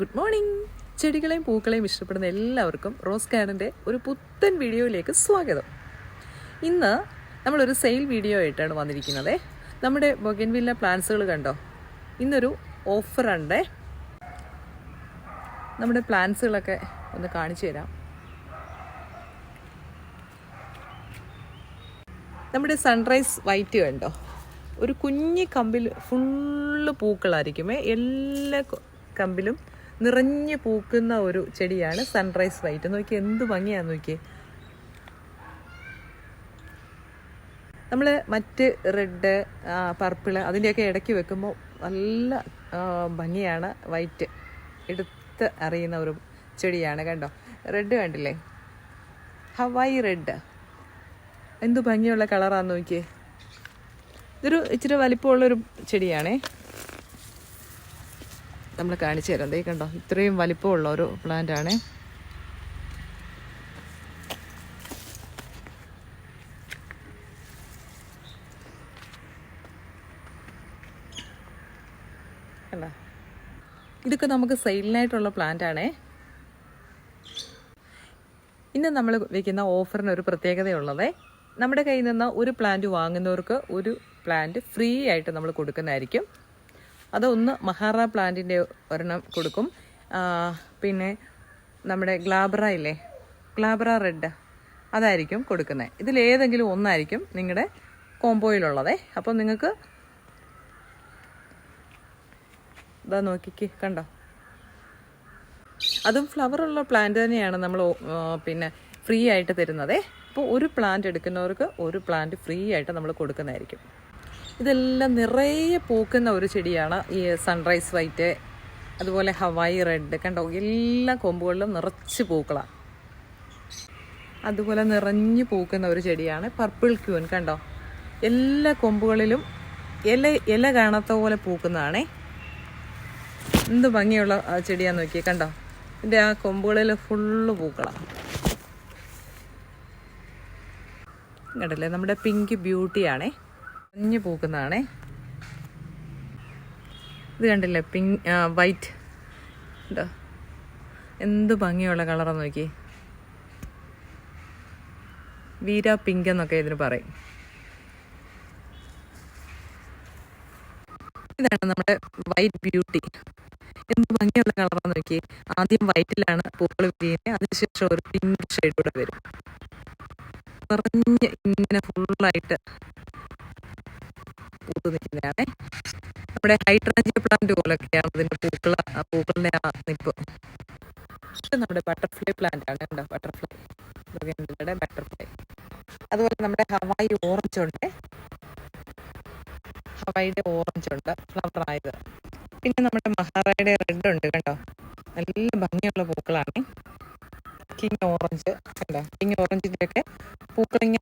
Good morning ചെടികളെയും പൂക്കളെയും ഇഷ്ടപ്പെടുന്ന എല്ലാവർക്കും rose ഗാർഡന്റെ ഒരു പുത്തൻ വീഡിയോയിലേക്ക് സ്വാഗതം. ഇന്ന് നമ്മളൊരു സെയിൽ വീഡിയോ ആയിട്ടാണ് വന്നിരിക്കുന്നത്. നമ്മുടെ ബൊഗൻവില്ല പ്ലാന്റ്സുകൾ കണ്ടോ? ഇന്നൊരു ഓഫറുണ്ട് നമ്മുടെ പ്ലാന്റ്സുകളൊക്കെ ഒന്ന് കാണിച്ചു തരാം. നമ്മുടെ സൺറൈസ് വൈറ്റ് കണ്ടോ? ഒരു കുഞ്ഞി കമ്പിൽ ഫുള്ള് പൂക്കളായിരിക്കുമേ. എല്ലാ കമ്പിലും നിറഞ്ഞ് പൂക്കുന്ന ഒരു ചെടിയാണ് സൺറൈസ് വൈറ്റ് നോക്കി എന്ത് ഭംഗിയാന്ന് നോക്കി നമ്മൾ മറ്റ് റെഡ് പർപ്പിൾ അതിന്റെയൊക്കെ ഇടയ്ക്ക് വെക്കുമ്പോൾ നല്ല ഭംഗിയാണ് വൈറ്റ് എടുത്ത് അറിയുന്ന ഒരു ചെടിയാണ് കണ്ടോ? റെഡ് കണ്ടില്ലേ? ഹവായി റെഡ് എന്തു ഭംഗിയുള്ള കളറാന്ന് നോക്കിയേ. ഇതൊരു ഇച്ചിരി വലിപ്പമുള്ളൊരു ചെടിയാണേ. നമ്മൾ കാണിച്ചു തരാം. ദേ കണ്ടോ ഇത്രയും വലിപ്പമുള്ള ഒരു പ്ലാന്റ് ആണ്. ഇതൊക്കെ നമുക്ക് സെയിലിനായിട്ടുള്ള പ്ലാന്റ് ആണേ. ഇന്ന് നമ്മൾ വെക്കുന്ന ഓഫറിന് ഒരു പ്രത്യേകതയുള്ളത് നമ്മുടെ കയ്യിൽ നിന്ന് ഒരു പ്ലാന്റ് വാങ്ങുന്നവർക്ക് ഒരു പ്ലാന്റ് ഫ്രീ ആയിട്ട് നമ്മൾ കൊടുക്കുന്നതായിരിക്കും. അതൊന്ന് മഹാറ പ്ലാന്റിന്റെ ഒരെണ്ണം കൊടുക്കും. പിന്നെ നമ്മുടെ ഗ്ലാബ്ര ഇല്ലേ? Glabra red. അതായിരിക്കും കൊടുക്കുന്നത് ഇതിലേതെങ്കിലും ഒന്നായിരിക്കും നിങ്ങളുടെ കോംബോയിലുള്ളതേ. അപ്പം നിങ്ങൾക്ക് ഇതാ നോക്കിക്ക് കണ്ടോ? അതും ഫ്ലവറുള്ള പ്ലാന്റ് തന്നെയാണ് നമ്മൾ പിന്നെ ഫ്രീ ആയിട്ട് തരുന്നത്. അപ്പോൾ ഒരു പ്ലാന്റ് എടുക്കുന്നവർക്ക് ഒരു പ്ലാന്റ് ഫ്രീ ആയിട്ട് നമ്മൾ കൊടുക്കുന്നതായിരിക്കും. ഇതെല്ലാം നിറയെ പൂക്കുന്ന ഒരു ചെടിയാണ് ഈ സൺറൈസ് വൈറ്റ് അതുപോലെ ഹവായി റെഡ് കണ്ടോ? എല്ലാ കൊമ്പുകളിലും നിറച്ച് പൂക്കളാണ് അതുപോലെ നിറഞ്ഞു പൂക്കുന്ന ഒരു ചെടിയാണ് പർപ്പിൾ ക്യൂൻ കണ്ടോ? എല്ലാ കൊമ്പുകളിലും ഇല ഇല കാണാത്ത പോലെ പൂക്കുന്നതാണേ. എന്ത് ഭംഗിയുള്ള ചെടിയാന്ന് നോക്കിയേ കണ്ടോ? ഇതിന്റെ ആ കൊമ്പുകളിൽ ഫുള്ള് പൂക്കളാണ് കണ്ടല്ലേ? നമ്മുടെ പിങ്ക് ബ്യൂട്ടിയാണേ മഞ്ഞ് പോകുന്നതാണേ. ഇത് കണ്ടില്ലേ പിങ്ക് വൈറ്റ്. ഉണ്ടോ എന്ത് ഭംഗിയുള്ള കളറാന്ന് നോക്കി വീര പിങ്ക് എന്നൊക്കെ ഇതിന് പറയും. ഇതാണ് നമ്മുടെ വൈറ്റ് ബ്യൂട്ടി. എന്ത് ഭംഗിയുള്ള കളറാന്ന് നോക്കി ആദ്യം വൈറ്റിലാണ് പൂക്കൾ വിരിയുന്നത് അതിനുശേഷം ഒരു പിങ്ക് ഷെയ്ഡ് കൂടെ വരും. നിറഞ്ഞ് ഇങ്ങനെ ഫുള്ളായിട്ട് പൂത്ത് നിൽക്കുന്നതാണേ നമ്മുടെ ഹൈഡ്രാഞ്ചിയ പ്ലാന്റ് പോലൊക്കെയാണ് ഇതിന്റെ പൂക്കള പൂക്കളുടെ ആ നിപ്പ്. നമ്മുടെ ബട്ടർഫ്ലൈ പ്ലാന്റ് ആണ് കണ്ടോ ബട്ടർഫ്ലൈ. നമ്മുടെ ബട്ടർഫ്ലൈ. അതുപോലെ നമ്മുടെ ഹവായി ഓറഞ്ച് ഉണ്ട്. ഹവായിയുടെ ഓറഞ്ച് ഉണ്ട് ഫ്ലവർ ആയത്. പിന്നെ നമ്മുടെ മഹാറായുടെ റെഡ് ഉണ്ട് കണ്ടോ? നല്ല ഭംഗിയുള്ള പൂക്കളാണ്. കിങ് ഓറഞ്ച് കണ്ടോ? കിങ് ഓറഞ്ചിന്റെയൊക്കെ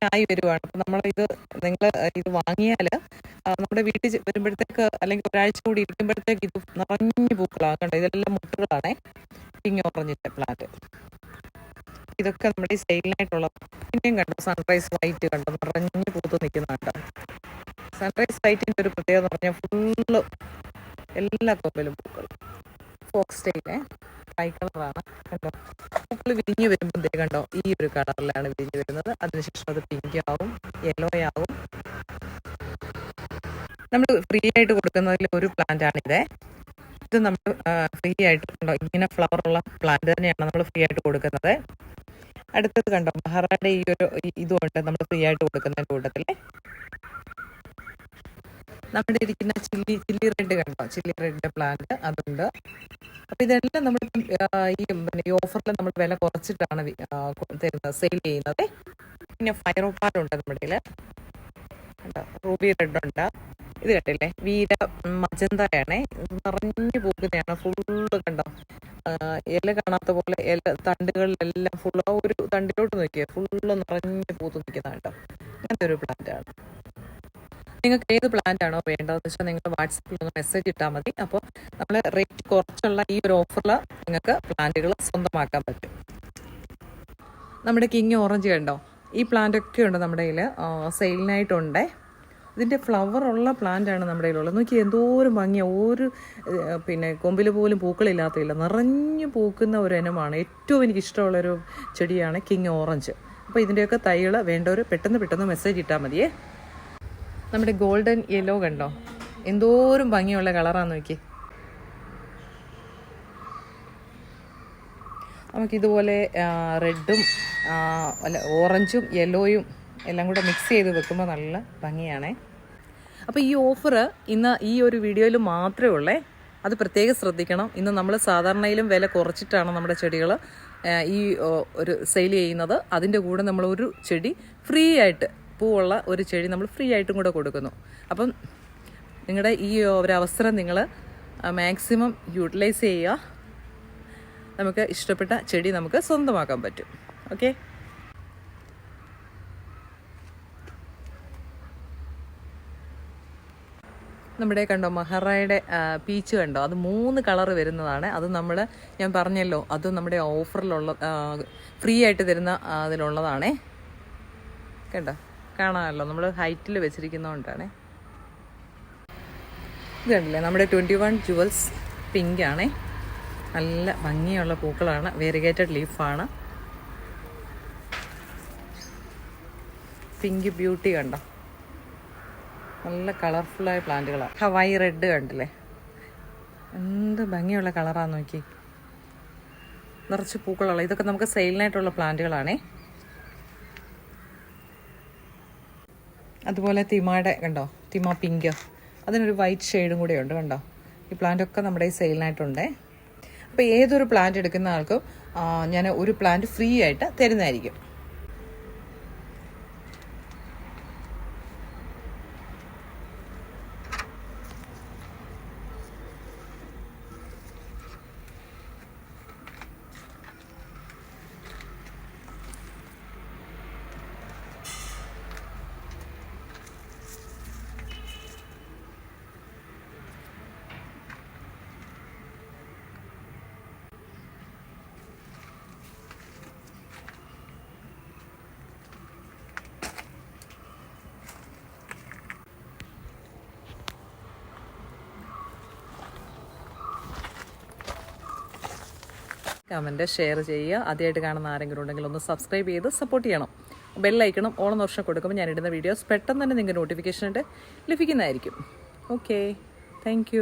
ആയി വരുവാണ്. അപ്പം നമ്മൾ ഇത് നിങ്ങൾ ഇത് വാങ്ങിയാൽ നമ്മുടെ വീട്ടിൽ വരുമ്പോഴത്തേക്ക് അല്ലെങ്കിൽ ഒരാഴ്ച കൂടി ഇരിക്കുമ്പോഴത്തേക്ക് ഇത് നിറഞ്ഞു പൂക്കളാണ് കണ്ടോ? ഇതെല്ലാം മുട്ടുകളാണേ. കിങ് ഓറഞ്ചിന്റെ പ്ലാന്റ് ഇതൊക്കെ നമ്മുടെ ഈ സെയിലിനായിട്ടുള്ള പിന്നെയും കണ്ടോ? സൺറൈസ് വൈറ്റ് കണ്ടോ? നിറഞ്ഞു പൂത്ത് നിൽക്കുന്ന കണ്ടോ? സൺറൈസ് വൈറ്റിന്റെ ഒരു പ്രത്യേകത എന്ന് പറഞ്ഞാൽ ഫുള്ള് എല്ലാ കൊമ്പിലും പൂക്കൾ. ഫോക്സ് സ്റ്റൈലേ ട്രൈ കളറാണ് കണ്ടോ? പൂക്കൾ വിരിഞ്ഞു വരുമ്പോൾ ദേ കണ്ടോ? ഈ ഒരു കളറിലാണ് വിരിഞ്ഞു വരുന്നത്. അതിനുശേഷം അത് പിങ്ക് ആവും യെല്ലോ ആവും. നമ്മൾ ഫ്രീ ആയിട്ട് കൊടുക്കുന്നതിൽ ഒരു പ്ലാന്റ് ആണ് ഇതേ. നമ്മൾ ഫ്രീ ആയിട്ട് കണ്ടോ? ഇങ്ങനെ ഫ്ലവർ ഉള്ള പ്ലാന്റ് തന്നെയാണ് നമ്മൾ ഫ്രീ ആയിട്ട് കൊടുക്കുന്നത്. അടുത്തത് കണ്ടോ? മഹാറാടെ ഈ ഒരു ഇതുമുണ്ട് നമ്മൾ ഫ്രീ ആയിട്ട് കൊടുക്കുന്നതിന്റെ കൂട്ടത്തിൽ നമ്മുടെ ഇരിക്കുന്ന ചില്ലി ചില്ലി റെഡ് കണ്ടോ? ചില്ലി റെഡ് പ്ലാന്റ് അതുണ്ട്. അപ്പൊ ഇതെല്ലാം നമ്മൾ ഈ പിന്നെ ഈ ഓഫറിൽ നമ്മൾ വില കുറച്ചിട്ടാണ് തരുന്നത് സെയിൽ ചെയ്യുന്നത്. പിന്നെ ഫയറോപ്പാൽ ഉണ്ട് നമ്മുടെ കണ്ടോ? റൂബി റെഡ് ഉണ്ട്. ഇത് കണ്ടില്ലേ? വീര മജന്തയാണേ. നിറഞ്ഞു പോകുന്നതാണ് ഫുള്ള് കണ്ടോ? ഇല കാണാത്ത പോലെ ഇല തണ്ടുകളിലെല്ലാം ഫുള്ള് ഒരു തണ്ടിലോട്ട് നോക്കിയാൽ ഫുള്ള് നിറഞ്ഞു പൂത്ത് നിൽക്കുന്നതാണ് കേട്ടോ. അങ്ങനത്തെ ഒരു പ്ലാന്റ് ആണ്. നിങ്ങൾക്ക് ഏത് പ്ലാന്റ് ആണോ വേണ്ടതെന്ന് വെച്ചാൽ നിങ്ങൾ വാട്സപ്പിൽ ഒന്ന് മെസ്സേജ് ഇട്ടാൽ മതി. അപ്പോൾ നമ്മൾ റേറ്റ് കുറച്ചുള്ള ഈ ഒരു ഓഫറിൽ നിങ്ങൾക്ക് പ്ലാന്റുകൾ സ്വന്തമാക്കാൻ പറ്റും. നമ്മുടെ കിങ് ഓറഞ്ച് കണ്ടോ? ഈ പ്ലാന്റ് ഒക്കെ ഉണ്ട് നമ്മുടെ കയ്യിൽ സെയിലിനായിട്ടുണ്ട് ഇതിന്റെ ഫ്ലവർ ഉള്ള പ്ലാന്റ് ആണ് നമ്മുടെ കയ്യിലുള്ളത്. നോക്കി എന്തോരം ഭംഗിയ. ഒരു പിന്നെ കൊമ്പിൽ പോലും പൂക്കളില്ലാത്തില്ല നിറഞ്ഞു പൂക്കുന്ന ഒരു ഇനമാണ്. ഏറ്റവും എനിക്ക് ഇഷ്ടമുള്ളൊരു ചെടിയാണ് കിങ് ഓറഞ്ച് അപ്പോൾ ഇതിന്റെയൊക്കെ തൈകൾ വേണ്ടവർ പെട്ടെന്ന് പെട്ടെന്ന് മെസ്സേജ് ഇട്ടാൽ മതിയേ. നമ്മുടെ ഗോൾഡൻ യെല്ലോ കണ്ടോ? എന്തോരം ഭംഗിയുള്ള കളറാന്ന് നോക്കി നമുക്കിതുപോലെ റെഡും അല്ല ഓറഞ്ചും യെല്ലോയും എല്ലാം കൂടെ മിക്സ് ചെയ്ത് വെക്കുമ്പോൾ നല്ല ഭംഗിയാണേ. അപ്പോൾ ഈ ഓഫർ ഇന്ന് ഈ ഒരു വീഡിയോയിൽ മാത്രമേ ഉള്ളേ. അത് പ്രത്യേകം ശ്രദ്ധിക്കണം. ഇന്ന് നമ്മൾ സാധാരണയിലും വില കുറച്ചിട്ടാണ് നമ്മുടെ ചെടികൾ ഈ ഒരു സെയിൽ ചെയ്യുന്നത്. അതിന്റെ കൂടെ നമ്മൾ ഒരു ചെടി ഫ്രീ ആയിട്ട് പൂവുള്ള ഒരു ചെടി നമ്മൾ ഫ്രീ ആയിട്ടും കൂടെ കൊടുക്കുന്നു. അപ്പം നിങ്ങളുടെ ഈ ഒരു അവസരം നിങ്ങൾ മാക്സിമം യൂട്ടിലൈസ് ചെയ്യുക. നമുക്ക് ഇഷ്ടപ്പെട്ട ചെടി നമുക്ക് സ്വന്തമാക്കാൻ പറ്റും. ഓക്കെ? നമ്മുടെ കണ്ടോ മഹറായുടെ പീച്ച് കണ്ടോ? അത് മൂന്ന് കളർ വരുന്നതാണ്. അത് നമ്മൾ ഞാൻ പറഞ്ഞല്ലോ അത് നമ്മുടെ ഓഫറിലുള്ള ഫ്രീ ആയിട്ട് തരുന്ന അതിലുള്ളതാണേ. കണ്ടോ? കാണാമല്ലോ. നമ്മൾ ഹൈറ്റിൽ വെച്ചിരിക്കുന്നതുകൊണ്ടാണേ. ഇത് നമ്മുടെ ട്വന്റി വൺ ജുവൽസ് പിങ്ക് ആണേ നല്ല ഭംഗിയുള്ള പൂക്കളാണ്. വേരിഗേറ്റഡ് ലീഫാണ്. പിങ്ക് ബ്യൂട്ടി കണ്ടോ? നല്ല കളർഫുള്ളായ പ്ലാന്റുകളാണ്. ഹവായി റെഡ് കണ്ടില്ലേ? എന്ത് ഭംഗിയുള്ള കളറാണ് നോക്കി. നിറച്ച് പൂക്കളുള്ള ഇതൊക്കെ നമുക്ക് സെയിലിനായിട്ടുള്ള പ്ലാന്റുകളാണേ. അതുപോലെ തിമയുടെ കണ്ടോ? തിമ പിങ്ക്. അതിനൊരു വൈറ്റ് ഷെയ്ഡും കൂടെ ഉണ്ട് കണ്ടോ? ഈ പ്ലാന്റ് ഒക്കെ നമ്മുടെ ഈ സെയിലിനായിട്ടുണ്ടേ അപ്പോൾ ഏതൊരു പ്ലാന്റ് എടുക്കുന്ന ആൾക്കും ഞാൻ ഒരു പ്ലാന്റ് ഫ്രീ ആയിട്ട് തരുന്നതായിരിക്കും. കമന്റ് ഷെയർ ചെയ്യുക. ആദ്യമായിട്ട് കാണുന്ന ആരെങ്കിലും ഉണ്ടെങ്കിൽ ഒന്ന് സബ്സ്ക്രൈബ് ചെയ്ത് സപ്പോർട്ട് ചെയ്യണം. ബെല്ലൈക്കണം ഓണം വർഷം കൊടുക്കുമ്പോൾ ഇടുന്ന വീഡിയോസ് പെട്ടെന്ന് തന്നെ നിങ്ങൾക്ക് നോട്ടിഫിക്കേഷനായിട്ട് ലഭിക്കുന്നതായിരിക്കും. Okay thank